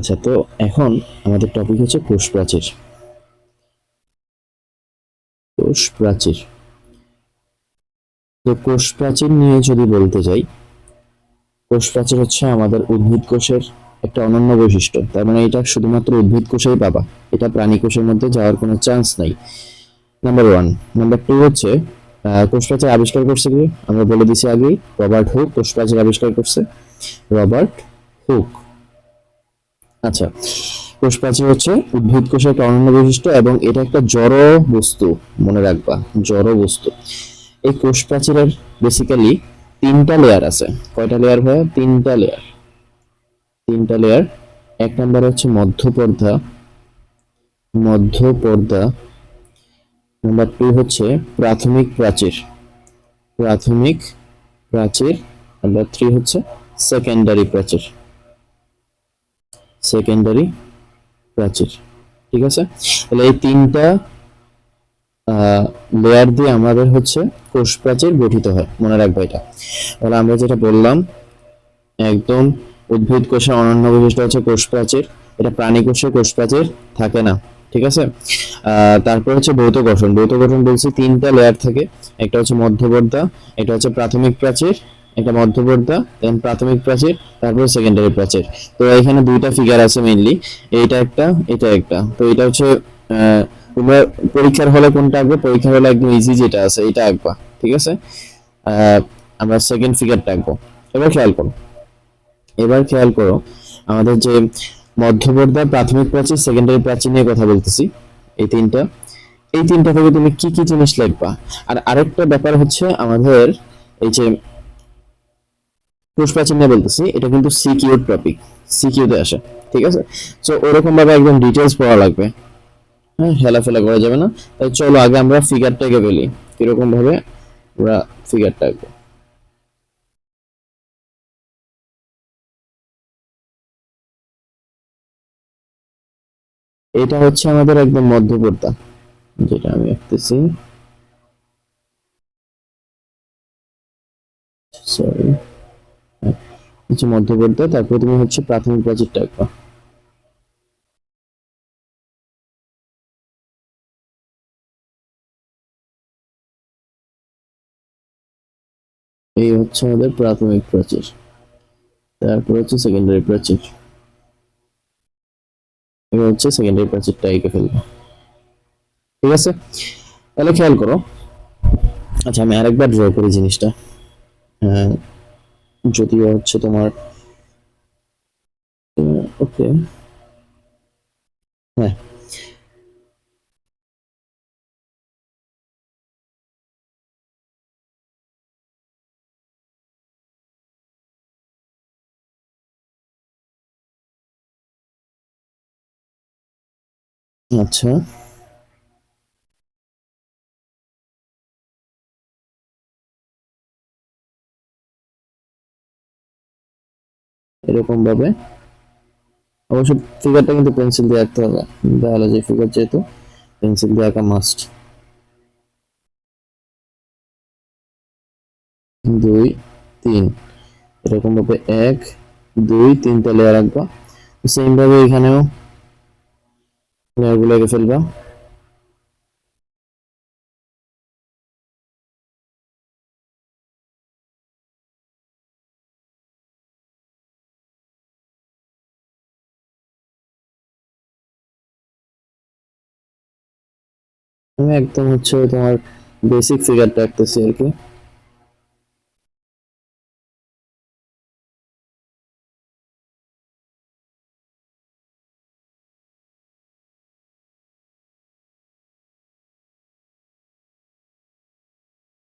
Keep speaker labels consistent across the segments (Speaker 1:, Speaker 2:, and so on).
Speaker 1: আচ্ছা তো এখন আমাদের টপিক হচ্ছে কোষ প্রাচীর। কোষ প্রাচীর। তো কোষ প্রাচীর নিয়ে যদি বলতে যাই কোষ প্রাচীর হচ্ছে আমাদের উদ্ভিদ কোষের একটা অনন্য বৈশিষ্ট্য। তার মানে এটা শুধুমাত্র উদ্ভিদ কোষেই পাবা এটা প্রাণী কোষের মধ্যে যাওয়ার কোনো চান্স নাই। নাম্বার ওয়ান নাম্বার টু হচ্ছে কোষ প্রাচীর আবিষ্কার করছে কি? আমরা বলে দিছি আগেই, রবার্ট হুক কোষ প্রাচীর আবিষ্কার করছে। Robert Hooke. আচ্ছা কোষ প্রাচীর হচ্ছে, উদ্ভিদ কোষের একটা অনন্য বৈশিষ্ট্য এবং এটা একটা জড় বস্তু, মনে রাখবা, জড় বস্তু। এই কোষ প্রাচীরের বেসিক্যালি তিনটা লেয়ার আছে। কয়টা লেয়ার হয় তিনটা লেয়ার তিনটা লেয়ার এক নম্বর হচ্ছে মধ্যপর্দা মধ্যপর্দা নাম্বার টু হচ্ছে প্রাথমিক প্রাচীর। প্রাথমিক প্রাচীর নাম্বার থ্রি হচ্ছে সেকেন্ডারি প্রাচীর। সেকেন্ডারি প্রাচীর। ঠিক আছে? তাহলে এই তিনটা লেয়ার দিয়ে আমাদের হচ্ছে কোষ প্রাচীর গঠিত হয়। মনে রাখব এটা। তাহলে আমরা যেটা বললাম, একদম উদ্ভিদ কোষের অনন্য বৈশিষ্ট্য হচ্ছে কোষ প্রাচীর। এটা প্রাণী কোষে কোষ প্রাচীর থাকে না। ঠিক আছে? তারপর হচ্ছে ভৌত গঠন। ভৌত গঠন বলছি তিনটা লেয়ার থাকে। একটা হচ্ছে মধ্যবর্তা একটা হচ্ছে প্রাথমিক প্রাচীর একটা মধ্যবর্তা দেন প্রাথমিক প্রাচীর, তারপর সেকেন্ডারি প্রাচীর। তো এখানে দুইটা ফিগার আছে মেইনলি এইটা একটা, এটা একটা। তো এটা হচ্ছে তোমরা পরীক্ষার হলে কোনটা আঁকবে? পরীক্ষার হলে একদম ইজি যেটা আছে, এটা আঁকবা, ঠিক আছে? আমরা সেকেন্ড ফিগারটা আঁকবো। এবার খেয়াল করো। এবার খেয়াল করো, আমাদের যে মধ্যবর্তী প্রাথমিক প্রাচীর সেকেন্ডারি প্রাচীর নিয়ে কথা বলতেছি, এই তিনটা। এই তিনটা থেকে তুমি কি কি জিনিস লিখবা? আর আরেকটা ব্যাপার হচ্ছে আমাদের এই যে কোষ প্রাচীর নিয়ে বলতেছি, এটা কিন্তু সিকিউ টপিক সিকিউতে আসে, ঠিক আছে? তো ওরকম ভাবে একদম ডিটেলস পড়া লাগবে। হ্যাঁ হেলাফেলা করা যাবে না। তাই চলো, আগে আমরা ফিগারটাকে বলি কীরকম ভাবে আমরা ফিগারটা আঁকবো। এটা হচ্ছে আমাদের একদম মধ্যবর্তা যেটা আমি আঁকতেছি। সরি হচ্ছে মধ্যবর্তা তারপর তুমি হচ্ছে প্রাথমিক প্রাচীরটা আঁকবা এই হচ্ছে আমাদের প্রাথমিক প্রাচীর তারপর হচ্ছে সেকেন্ডারি প্রাচীর এবার হচ্ছে সেকেন্ডারি প্রাচীরটা এঁকে ফেলব। ঠিক আছে? তাহলে খেয়াল করো। আচ্ছা আমি আরেকবার ড্র করি জিনিসটা। হ্যাঁ যদিও হচ্ছে তোমার ওকে হ্যাঁ। আচ্ছা। এরকম ভাবে অবশ্য ফিগারটা কিন্তু পেন্সিল দিয়ে আঁকতে হবে। বায়োলজি ফিগার যেহেতু পেন্সিল দিয়ে আঁকা মাস্ট দুই, তিন। এরকম ভাবে এক, দুই, তিনটা লেয়ার আঁকবা। সেম ভাবে এখানেও লেয়ারগুলো এঁকে ফেলবা। আমি একদম হচ্ছে তোমার বেসিক ফিগারটা আঁকতেছি আর কি।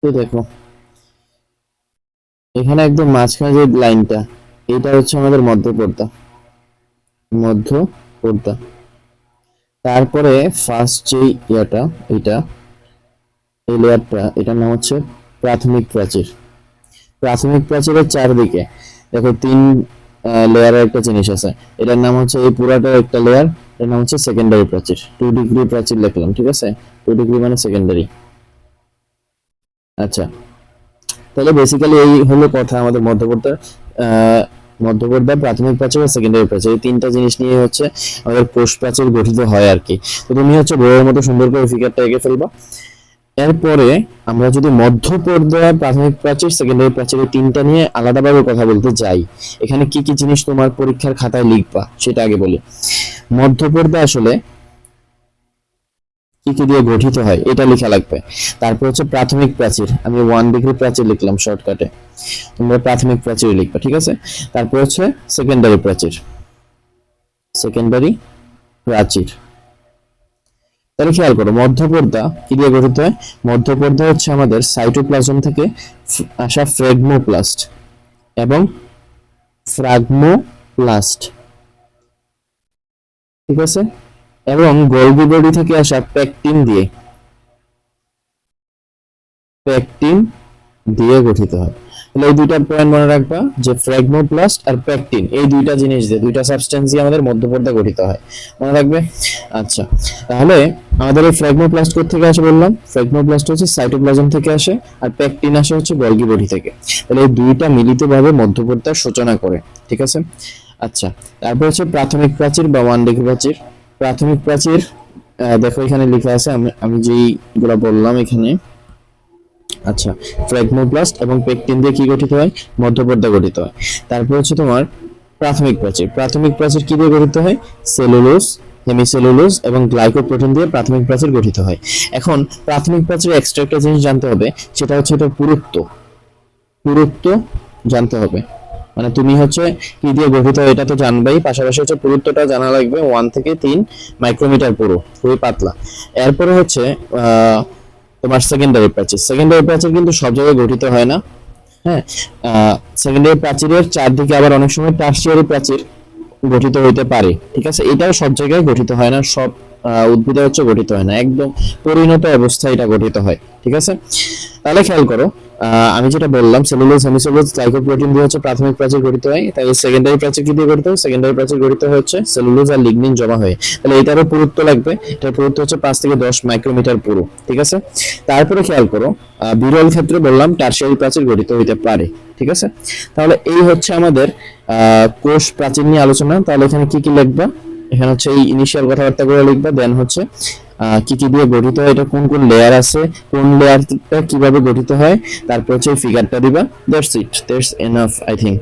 Speaker 1: দেখো। এখানে একদম মাঝখানে যে লাইনটা এটা হচ্ছে আমাদের মধ্যপর্দা। মধ্যপর্দা। তারপরে ফার্স্ট যে ইয়াটা এটা এই লেয়ারটা, এটার নাম হচ্ছে প্রাথমিক প্রাচীর। প্রাথমিক প্রাচীরের চারদিকে, দেখো তিন লেয়ারের একটা জিনিস আছে। এটার নাম হচ্ছে, এই পুরাটা একটা লেয়ার, এটার নাম হচ্ছে সেকেন্ডারি প্রাচীর। টু ডিগ্রি প্রাচীর লিখলাম, ঠিক আছে? টু ডিগ্রি মানে সেকেন্ডারি আচ্ছা তাহলে বেসিক্যালি এই হলো কথা আমাদের মধ্যবর্তী মধ্যপর্দা প্রাথমিক প্রাচীর বা সেকেন্ডারি প্রাচীর এই তিনটা জিনিস নিয়ে হচ্ছে আমাদের কোষ প্রাচীর গঠিত হয় আর কি তো তুমি হচ্ছে বইয়ের মতো সুন্দর করে ফিগারটা এঁকে ফেলবা। এরপরে আমরা যদি মধ্যপর্দা প্রাথমিক প্রাচীর সেকেন্ডারি প্রাচীর তিনটা নিয়ে আলাদাভাবে কথা বলতে যাই, এখানে কি কি জিনিস তোমার পরীক্ষার খাতায় লিখবা, সেটা আগে বলি। মধ্যপর্দা আসলে কি কি দিয়ে গঠিত হয়, এটা লেখা লাগবে। তারপর হচ্ছে প্রাথমিক প্রাচীর। আমি ওয়ান ডিগ্রি প্রাচীর লিখলাম শর্টকাটে তোমরা প্রাথমিক প্রাচীর লিখবা, ঠিক আছে? তারপর হচ্ছে সেকেন্ডারি প্রাচীর। সেকেন্ডারি প্রাচীর। তাহলে খেয়াল করো, মধ্যপর্দা কি দিয়ে গঠিত হয়? মধ্যপর্দা হচ্ছে আমাদের সাইটোপ্লাজম থেকে আসা ফ্রেগমোপ্লাস্ট এবং ফ্রাগমোপ্লাস্ট ঠিক আছে? এবং গোলগি বডি থেকে আসা প্যাকটিন দিয়ে। প্যাকটিন দিয়ে গঠিত হয়। তাহলে এই দুইটা পয়েন্ট মনে রাখবা যে ফ্র্যাগমোপ্লাস্ট আর প্যাকটিন, এই দুইটা জিনিস দিয়ে, দুইটা সাবস্টেন্স দিয়ে আমাদের মধ্যপর্দা গঠিত হয়। মনে রাখবে? আচ্ছা তাহলে আমাদের এই ফ্র্যাগমোপ্লাস্ট থেকে আসে বললাম? ফ্র্যাগমোপ্লাস্ট হচ্ছে সাইটোপ্লাজম থেকে আসে আর প্যাকটিন আসে হচ্ছে গলগি বডি থেকে। তাহলে এই দুইটা মিলিতভাবে মধ্যপর্দার সূচনা করে, ঠিক আছে? আচ্ছা তারপর হচ্ছে প্রাথমিক প্রাচীর বা ওয়ান ডিগ্রি প্রাচীর। প্রাথমিক প্রাচীর দেখো এখানে লেখা আছে, আমি আমি যেইগুলো বললাম এখানে। আচ্ছা ফ্র্যাগমোপ্লাস্ট এবং পেকটিন দিয়ে কি গঠিত হয়? মধ্যপর্দা গঠিত হয়। তারপর হচ্ছে তোমার প্রাথমিক প্রাচীর। প্রাথমিক প্রাচীর কি দিয়ে গঠিত হয়? সেলুলোজ, হেমিসেলুলোজ এবং গ্লাইকোপ্রোটিন দিয়ে প্রাথমিক প্রাচীর গঠিত হয়। এখন, প্রাথমিক প্রাচীর এক্সট্রা একটা জিনিস জানতে হবে, সেটা হচ্ছে এটা পুরুত্ব। পুরুত্ব জানতে হবে। মানে তুমি হচ্ছে কি দিয়ে গঠিত এটা তো জানবেই, পাশাপাশি হচ্ছে পুরুত্বটা জানা লাগবে ওয়ান থেকে তিন মাইক্রোমিটার পুরো, খুবই পাতলা। এরপরে হচ্ছে তোমার সেকেন্ডারি প্রাচীর। সেকেন্ডারি প্রাচীর কিন্তু সব জায়গায় গঠিত হয় না হ্যাঁ? সেকেন্ডারি প্রাচীরের চারদিকে আবার অনেক সময় টার্সিয়ারি প্রাচীর গঠিত হইতে পারে, ঠিক আছে? এটাও সব জায়গায় গঠিত হয় না, সব আহ, উদ্ভিদে হচ্ছে গঠিত হয় না। একদম পরিণত অবস্থায় এটা গঠিত হয় ঠিক আছে? তাহলে খেয়াল করো আমি যেটা বললাম সেলুলোজ হেমিসেলুলোজ গ্লাইকোপ্রোটিন দিয়ে হচ্ছে প্রাথমিক প্রাচীর গঠিত হয়। তাই সেকেন্ডারি প্রাচীর কি দিয়ে গঠিত হয়? সেকেন্ডারি প্রাচীর গঠিত হচ্ছে সেলুলোজ আর লিগনিন জমা হয়ে। তাহলে এটারও পুরুত্ব লাগবে। এটার পুরুত্ব হচ্ছে পাঁচ থেকে দশ মাইক্রোমিটার পুরো ঠিক আছে? তারপরে খেয়াল করো বিরল ক্ষেত্রে বললাম টার্সিয়ারি প্রাচীর গঠিত হইতে পারে ঠিক আছে? তাহলে এই হচ্ছে আমাদের কোষ প্রাচীর নিয়ে আলোচনা। তাহলে এখানে কি কি লিখবা? এখানে হচ্ছে এই ইনিশিয়াল কথাবার্তা করে লিখবা দেন হচ্ছে কি কি দিয়ে গঠিত হয়, এটা কোন কোন লেয়ার আছে, কোন লেয়ারটা কীভাবে গঠিত হয়, তারপর হচ্ছে ফিগারটা দিবা that's it that's enough I think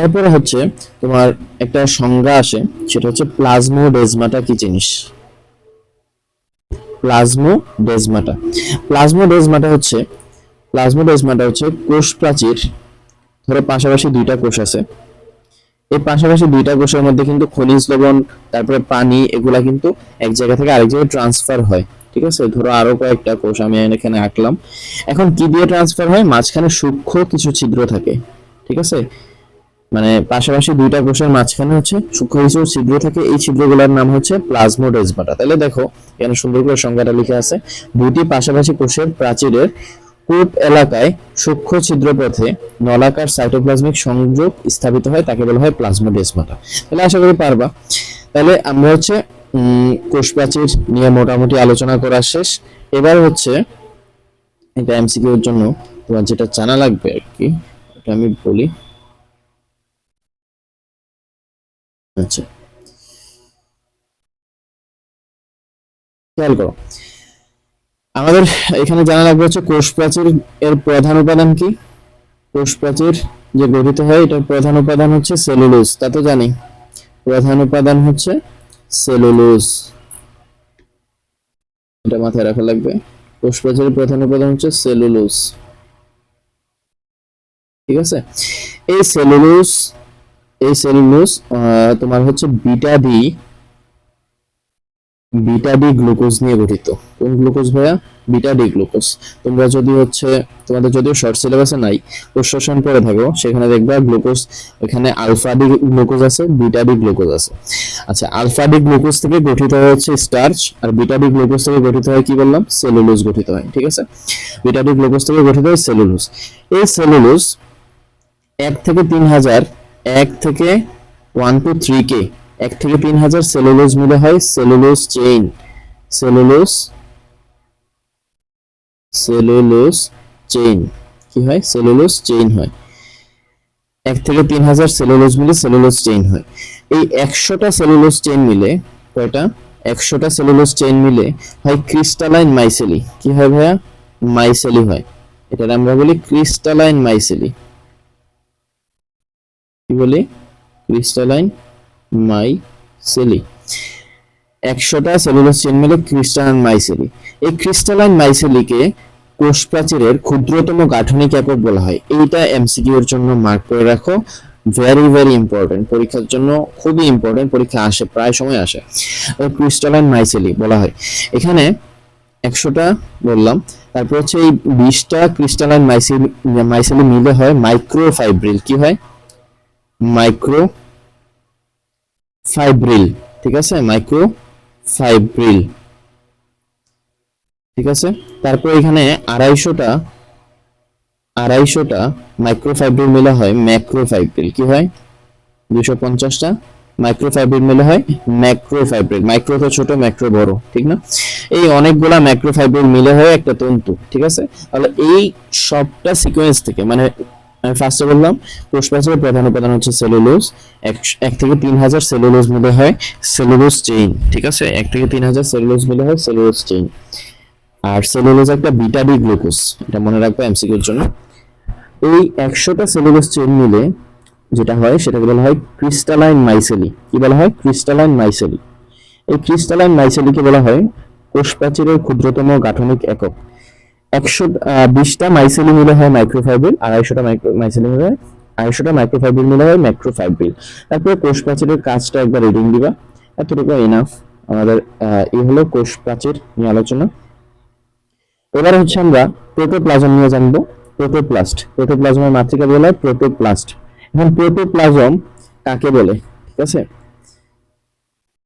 Speaker 1: এরপরে হচ্ছে তোমার একটা সংজ্ঞা আসে, সেটা হচ্ছে প্লাজমোডেজমাটা কি জিনিস? প্লাজমোডেজমাটা প্লাজমোডেজমাটা হচ্ছে প্লাজমোডেজমাটা হচ্ছে কোষ প্রাচীর ধরো পাশাপাশি দুইটা কোষ আছে এই পাশাপাশি দুইটা কোষের মধ্যে কিন্তু খনিজ লবণ, তারপরে পানি, এগুলা কিন্তু এক জায়গা থেকে আরেক জায়গায় ট্রান্সফার হয়। ঠিক আছে? ধরো আরও কয়েকটা কোষ আমি এখানে আঁকলাম। এখন কি দিয়ে ট্রান্সফার হয়? মাঝখানে সূক্ষ্ম কিছু ছিদ্র থাকে। ঠিক আছে? মানে পাশাপাশি দুইটা কোষের মাঝখানে হচ্ছে সূক্ষ্ম কিছু ছিদ্র থাকে। এই ছিদ্রগুলোর নাম হচ্ছে প্লাজমোডেজমাটা তাহলে দেখো, এখানে সুন্দর করে সংজ্ঞাটা লিখে আছে। দুইটি পাশাপাশি কোষের প্রাচীরের কূপ এলাকায় সূক্ষ্ম ছিদ্রপথে নলাকার সাইটোপ্লাজমিক সংযোগ স্থাপিত হয় তাকে বলা হয় প্লাজমোডেজমাটা তাহলে আশা করি পারবা। তাহলে আমরা হচ্ছে উম, কোষ প্রাচীর নিয়ে মোটামুটি আলোচনা করা শেষ। এবার হচ্ছে এটা এমসিকিউ এর জন্য তোমার যেটা জানা লাগবে আর কি এটা আমি বলি। আচ্ছা। খেয়াল করো। আমাদের এখানে জানা লাগবে হচ্ছে কোষ প্রাচীর এর প্রধান উপাদান কি? কোষ প্রাচীর যে গঠিত হয়, এটার প্রধান উপাদান হচ্ছে সেলুলোজ। তা তো জানি। প্রধান উপাদান হচ্ছে সেলুলোজ। এটা মাথায় রাখা লাগবে। কোষ প্রাচীরের প্রধান উপাদান হচ্ছে সেলুলোজ। ঠিক আছে? এই সেলুলোজ এই সেলুলোজ তোমার হচ্ছে beta D beta D glucose নিয়ে গঠিত। কোন গ্লুকোজ ভাইয়া? Beta D glucose. তোমরা যদি হচ্ছে, তোমাদের যদিও শর্ট সিলেবাসে নাই প্রশ্ন পড়ে থাকো, সেখানে দেখবা গ্লুকোজ, এখানে আলফা ডি গ্লুকোজ আছে বিটা ডি গ্লুকোজ আছে। আচ্ছা আলফা ডি গ্লুকোজ থেকে গঠিত হচ্ছে স্টার্চ আর বিটা ডি গ্লুকোজ থেকে গঠিত হয় কি বললাম? সেলুলোজ গঠিত হয়, ঠিক আছে? বিটা ডি গ্লুকোজ থেকে গঠিত হয় সেলুলোজ এই সেলুলোজ এক থেকে তিন হাজার, এক থেকে ওয়ান টু থ্রি কে এক থেকে তিন হাজার সেলুলোজ মিলে হয় cellulose chain cellulose cellulose chain কি হয়? সেলুলোজ চেইন হয়। এক থেকে তিন হাজার সেলুলোজ মিলে সেলুলোজ চেইন হয়। এই একশোটা সেলুলোজ চেইন মিলে কয়টা? একশোটা সেলুলোজ চেইন মিলে হয় ক্রিস্টালাইন মাইসেলি কি হয় ভাইয়া? মাইসেলি হয়। এটা আমরা বলি ক্রিস্টালাইন মাইসেলি কি বলি? ক্রিস্টালাইন মাইসেলি একশোটা সেলুলোজ চেইন মিলে ক্রিস্টালাইন মাইসেলি এই ক্রিস্টালাইন মাইসেলিকে কোষ প্রাচীরের ক্ষুদ্রতম গাঠনিক একক বলা হয়। এইটা এমসিকিউ এর জন্য মার্ক করে রাখো। ভেরি ভেরি ইম্পর্টেন্ট পরীক্ষার জন্য খুবই ইম্পর্টেন্ট পরীক্ষা আসে, প্রায় সময় আসে। ক্রিস্টালাইন মাইসেলি বলা হয়। এখানে একশোটা বললাম। তারপর হচ্ছে এই বিশটা ক্রিস্টালাইন মাইসেলি মাইসেলি মিলে হয় মাইক্রোফাইব্রিল কি হয়? মাইক্রো ফাইব্রিল ঠিক আছে? মাইক্রো ফাইব্রিল ঠিক আছে? তারপর এখানে আড়াইশোটা আড়াইশোটা মাইক্রোফাইব্রিল মিলে হয় ম্যাক্রোফাইব্রিল কি হয়? দুশো পঞ্চাশটা মাইক্রোফাইব্রিল মিলে হয় ম্যাক্রোফাইব্রিল মাইক্রো তো ছোট ম্যাক্রো বড়, ঠিক না? এই অনেকগুলা ম্যাক্রোফাইব্রিল মিলে হয় একটা তন্তু, ঠিক আছে? তাহলে এই সবটা সিকোয়েন্স থেকে মানে আমি ফার্স্টে বললাম কোষপ্রাচীরের প্রধান উপাদান হচ্ছে সেলুলোজ এক থেকে তিন হাজার সেলুলোজ মিলে হয় সেলুলোজ চেইন ঠিক আছে? এক থেকে তিন হাজার সেলুলোজ মিলে হয় সেলুলোজ চেইন আর সেলুলোজ একটা বিটা ডি গ্লুকোজ এটা মনে রাখব এমসিকিউর জন্য। এই একশোটা সেলুলোজ চেইন মিলে যেটা হয়, সেটাকে বলা হয় ক্রিস্টালাইন মাইসেলি কি বলা হয়? ক্রিস্টালাইন মাইসেলি এই ক্রিস্টালাইন মাইসেলিকে বলা হয় কোষপ্রাচীরের ক্ষুদ্রতম গাঠনিক একক। একশো বিশটা মাইসেলি মিলে হয় মাইক্রোফাইব্রিল আড়াইশোটা মাইসেলি মিলে হয়, আড়াইশোটা মাইক্রোফাইব্রিল মিলে হয় ম্যাক্রোফাইব্রিল তারপরে কোষ প্রাচীরের কাজটা একবার রিডিং দিবা। এতটুকু এনাফ আমাদের এই হলো কোষ প্রাচীর নিয়ে আলোচনা। এবার হচ্ছে আমরা প্রোটোপ্লাজম নিয়ে জানব। প্রোটোপ্লাস্ট প্রোটোপ্লাজমের মাতৃকা বলা হয় প্রোটোপ্লাস্ট এখন প্রোটোপ্লাজম কাকে বলে? ঠিক আছে?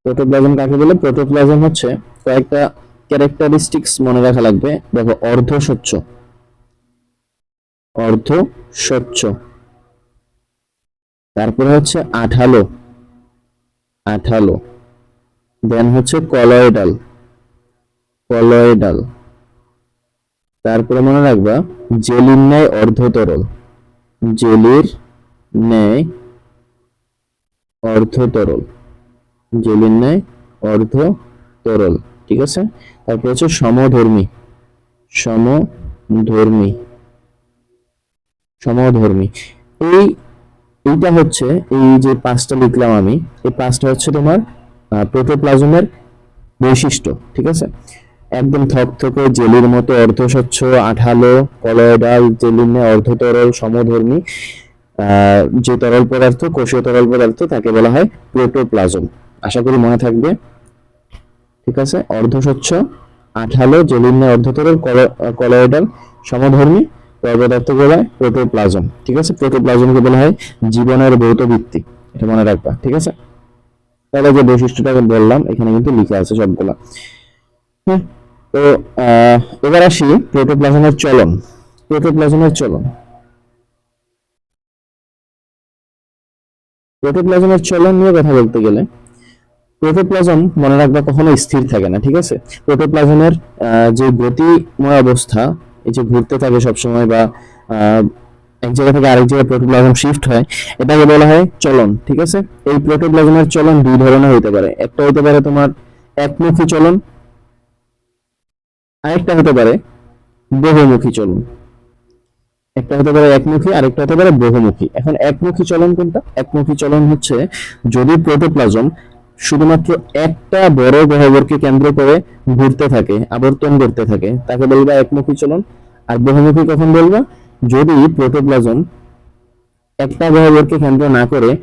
Speaker 1: প্রোটোপ্লাজম কাকে বলে? প্রোটোপ্লাজম হচ্ছে কয়েকটা ক্যারেক্টারিস্টিক্স মনে রাখা লাগবে। দেখো, অর্ধ স্বচ্ছ। অর্ধ স্বচ্ছ। তারপরে হচ্ছে আঠালো। আঠালো। দেন হচ্ছে কলয়েডাল কলয়েডাল তারপরে মনে রাখবা, জেলির ন্যায় অর্ধতরল। জেলির ন্যায় অর্ধতরল। জেলির ন্যায় অর্ধ তরল ঠিক আছে? তারপর হচ্ছে সমধর্মী। সমধর্মী। সমধর্মী। এই, এইটা হচ্ছে এই যে পাঁচটা লিখলাম আমি, এই পাঁচটা হচ্ছে তোমার প্রোটোপ্লাজমের বৈশিষ্ট্য, ঠিক আছে? একদম থকথকে জেলির মতো অর্ধস্বচ্ছ, আঠালো কলয়েডাল জেলিনে অর্ধতরল, সমধর্মী যে তরল পদার্থ কোষীয় তরল পদার্থ, তাকে বলা হয় প্রোটোপ্লাজম। আশা করি মনে থাকবে। ঠিক আছে? অর্ধস্বচ্ছ, আঠালো জেলিনে অর্ধতরল কলয়েডাল, সমধর্মী পদার্থ বলা হয় প্রোটোপ্লাজম। ঠিক আছে? প্রোটোপ্লাজমকে বলা হয় জীবনের ভৌত ভিত্তি এটা মনে রাখবা, ঠিক আছে? তাহলে যে বৈশিষ্ট্যটা বললাম, এখানে কিন্তু লিখে আছে সবগুলা। হ্যাঁ তো এবার আসি প্রোটোপ্লাজমের চলন। প্রোটোপ্লাজমের চলন। প্রোটোপ্লাজমের চলন নিয়ে কথা বলতে গেলে প্রোটোপ্লাজম মনে রাখবা কখনো স্থির থাকে না, ঠিক আছে? প্রোটোপ্লাজমের যে গতিময় অবস্থা, এই যে ঘুরতে থাকে সবসময় বা এক জায়গা থেকে আরেক জায়গায় প্রোটোপ্লাজম শিফট হয়, এটাকে বলা হয় চলন, ঠিক আছে? এই প্রোটোপ্লাজমের চলন দুই ধরনের হতে পারে। একটা হতে পারে তোমার একমুখী চলন, আরেকটা হতে পারে বহুমুখী চলন। একটা হতে পারে একমুখী, আরেকটা হতে পারে বহুমুখী। এখন একমুখী চলন কোনটা? একমুখী চলন হচ্ছে যদি প্রোটোপ্লাজম শুধুমাত্র একটা বড় গহ্বরকে কেন্দ্র করে ঘুরতে থাকে, আবর্তন করতে থাকে। তাকে বলবা একমুখী চলন। আর বহুমুখী কখন বলবা? যদি প্রোটোপ্লাজম একটা গহ্বরকে কেন্দ্র না করে,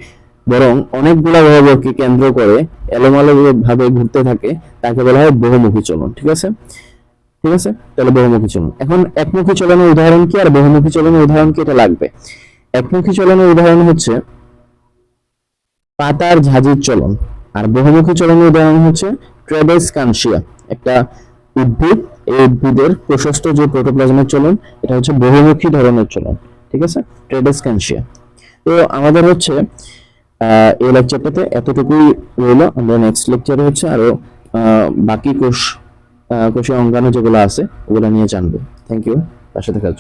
Speaker 1: বরং অনেকগুলা গহ্বরকে কেন্দ্র করে এলোমেলো ভাবে ঘুরতে থাকে, তাকে বলা হয় বহুমুখী চলন। ঠিক আছে? ঠিক আছে? তাহলে বহুমুখী চলন। এখন একমুখী চলনের উদাহরণ কি আর বহুমুখী চলনের উদাহরণ কি এটা লাগবে? একমুখী চলনের উদাহরণ হচ্ছে পাতার ঝাঁঝির চলন। আর বহুমুখী চলনের উদাহরণ হচ্ছে ট্রেবেস কানসিয়া একটা উদ্ভিদ। এই উদ্ভিদের প্রশস্ত যে প্রোটোপ্লাজমের চলন এটা হচ্ছে বহুমুখী ধরনের চলন ঠিক আছে? ট্রেবেস কানসিয়া তো আমাদের হচ্ছে এই লেকচারটাতে এতটুকুই রইল। আমরা নেক্সট লেকচারে হচ্ছে আরও আহ, বাকি কোষ কোষীয় অঙ্গাণু যেগুলো আছে ওগুলো নিয়ে জানব। থ্যাংক ইউ পাশে থাকার